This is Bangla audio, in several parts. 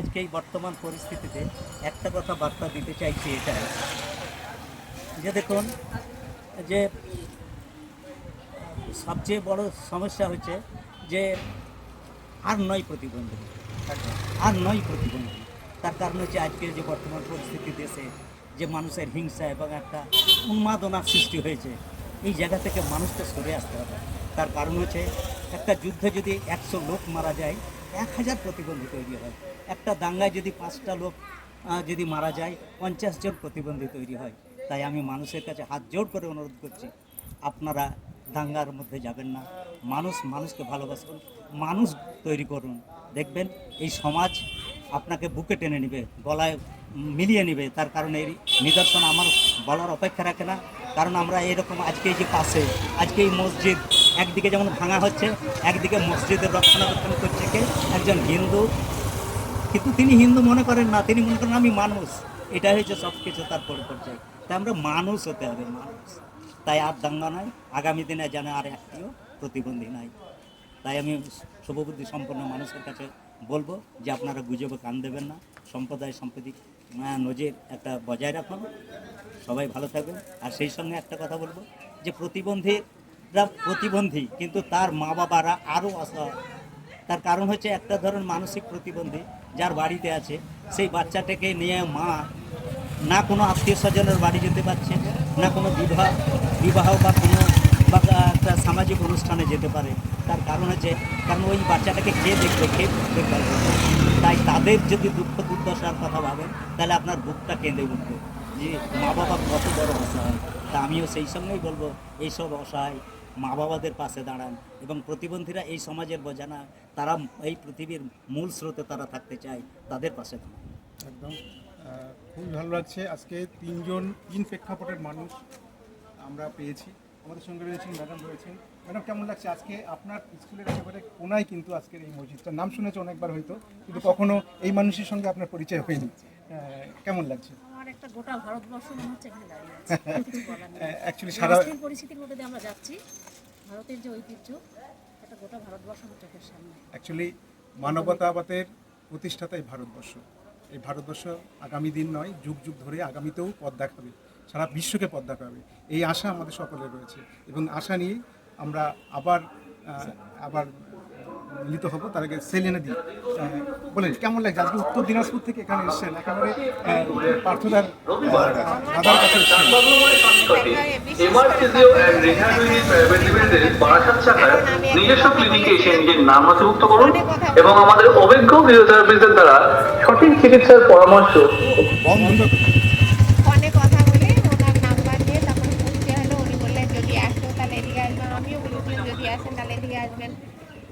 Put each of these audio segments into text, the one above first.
আজকে এই বর্তমান পরিস্থিতিতে একটা কথা বার্তা দিতে চাইছি এটাই। যে দেখুন, যে সবচেয়ে বড় সমস্যা হচ্ছে যে আর নয় প্রতিবন্ধী, আর নয় প্রতিবন্ধী। তার কারণ হচ্ছে আজকের যে বর্তমান পরিস্থিতি দেশে, যে মানুষের হিংসা এবং একটা উন্মাদনার সৃষ্টি হয়েছে, এই জায়গা থেকে মানুষকে সরে আসতে হবে। তার কারণ হচ্ছে একটা যুদ্ধে যদি একশো লোক মারা যায় এক হাজার প্রতিবন্ধী তৈরি হয়। একটা দাঙ্গায় যদি পাঁচটা লোক যদি মারা যায়, পঞ্চাশ জন প্রতিবন্ধী তৈরি হয়। তাই আমি মানুষের কাছে হাত জোড় করে অনুরোধ করছি, আপনারা দাঙ্গার মধ্যে যাবেন না। মানুষ মানুষকে ভালোবাসুন, মানুষ তৈরি করুন। দেখবেন এই সমাজ আপনাকে বুকে টেনে নেবে, গলায় মিলিয়ে নেবে। তার কারণে এই নিদর্শন আমার বলার অপেক্ষা রাখে না। কারণ আমরা এরকম আজকে এই যে পাশে আজকে এই মসজিদ একদিকে যেমন ভাঙা হচ্ছে, একদিকে মসজিদের রক্ষণাবেক্ষণ করছে কে? একজন হিন্দু। কিন্তু তিনি হিন্দু মনে করেন না, তিনি মনে করেন আমি মানুষ। এটা হয়েছে সব কিছু তার পরিচয় তাই আমরা মানুষ হতে হবে, মানুষ। তাই আর দাঙ্গা নয় আগামী দিনে যেন আর একটিও প্রতিবন্ধী নাই। তাই আমি শুভবুদ্ধি সম্পন্ন মানুষের কাছে বলব যে আপনারা গুজবে কান দেবেন না। সম্প্রদায় সাম্প্রতিক নজির একটা বজায় রাখুন। সবাই ভালো থাকবেন। আর সেই সঙ্গে একটা কথা বলব যে প্রতিবন্ধীরা প্রতিবন্ধী, কিন্তু তার মা বাবারা আরও অসহায় তার কারণ হচ্ছে একটা ধরুন মানসিক প্রতিবন্ধী যার বাড়িতে আছে। সেই বাচ্চাটাকে নিয়ে মা না কোনো আত্মীয় স্বজনের বাড়ি যেতে পারছে, না কোনো বিবাহ বিবাহ বা কোনো, বা একটা সামাজিক অনুষ্ঠানে যেতে পারে। তার কারণ হচ্ছে, কারণ ওই বাচ্চাটাকে কে দেখবে কে দেখবে তাই তাদের যদি দুঃখ দুর্দশার কথা ভাবেন, তাহলে আপনার বুকটা কেঁদে উঠবে যে মা বাবা কত বড় অসহায়। তা আমিও সেই সঙ্গেই বলব, এইসব অসহায় মা বাবাদের পাশে দাঁড়ান এবং প্রতিবন্ধীরা এই সমাজের বোঝা না তারা এই পৃথিবীর মূল স্রোতে তারা থাকতে চায়, তাদের পাশে দাঁড়ান। একদম। খুবই ভালো লাগছে। আজকে তিনজন তিন প্রেক্ষাপটের মানুষ আমরা পেয়েছি। আমাদের সঙ্গে রয়েছেন ম্যাডাম রয়েছেন। ম্যাডাম, কেমন লাগছে? আজকে আপনার স্কুলের একেবারে কোনায় কিন্তু আজকের এই মসজিদটার নাম শুনেছে অনেকবার হয়তো, কিন্তু কখনো এই মানুষের সঙ্গে আপনার পরিচয় হয়নি। কেমন লাগছে? আমার একটা গোটা ভারতবর্ষ মনে হচ্ছে এখানে দাঁড়িয়ে আছে। কিছু বলার নেই। অ্যাকচুয়ালি সারা পরিস্থিতির মধ্যে দিয়ে আমরা যাচ্ছি ভারতের যে ঐতিহ্য একটা গোটা ভারতবর্ষ আমার চোখের সামনে। অ্যাকচুয়ালি মানবতাবাদের প্রতিষ্ঠাতাই ভারতবর্ষ। এই ভারতবর্ষ আগামী দিন নয় যুগ যুগ ধরে আগামীতেও পথ দেখাবে সারা বিশ্বকে পথ দেখাবে। এই আশা আমাদের সকলের রয়েছে এবং আশা নিয়ে আমরা আবার আবার মিলিত হব তার আগে সেলেনে আহ, বলেন কেমন লাগছে? আজকে উত্তর দিনাজপুর থেকে এখানে এসেছেন একেবারে পার্থদার দাদার কাছে নিজস্ব ক্লিনিকে এসে নিজের নাম নথিভুক্ত করুন এবং আমাদের অভিজ্ঞ ফিজিওথেরাপিস্টদের দ্বারা সঠিক চিকিৎসার পরামর্শ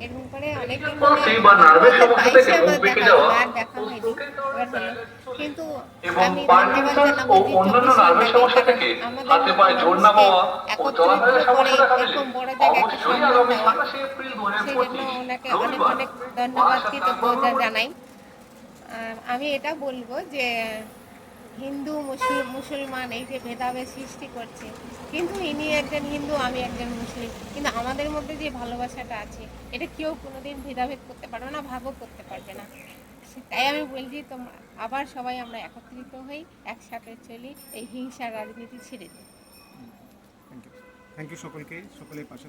এরকম করে যাওয়া আর দেখা হয়নি। কিন্তু আমি ধন্যবাদ জানাব যে আমাদের এরকম বড় জায়গায় একটা সম্মান দেওয়া ওনাকে অনেক অনেক ধন্যবাদ কৃতজ্ঞতা জানাই। আর আমি এটা বলব যে হিন্দু, মুসলিম, মুসলমান, এই যে ভেদাভেদ সৃষ্টি করছে। কিন্তু ইনি একজন হিন্দু, আমি একজন মুসলিম। কিন্তু আমাদের মধ্যে যে ভালোবাসাটা আছে, এটা কেউ কোনোদিন ভেদাভেদ করতে পারবে না, ভাগও করতে পারবে না। তাই আমি বলছি তোমরা আবার সবাই আমরা একত্রিত হই, একসাথে চলি, এই হিংসার রাজনীতি ছেড়ে দিই। থ্যাংক ইউ সকলকে, সকলের পাশে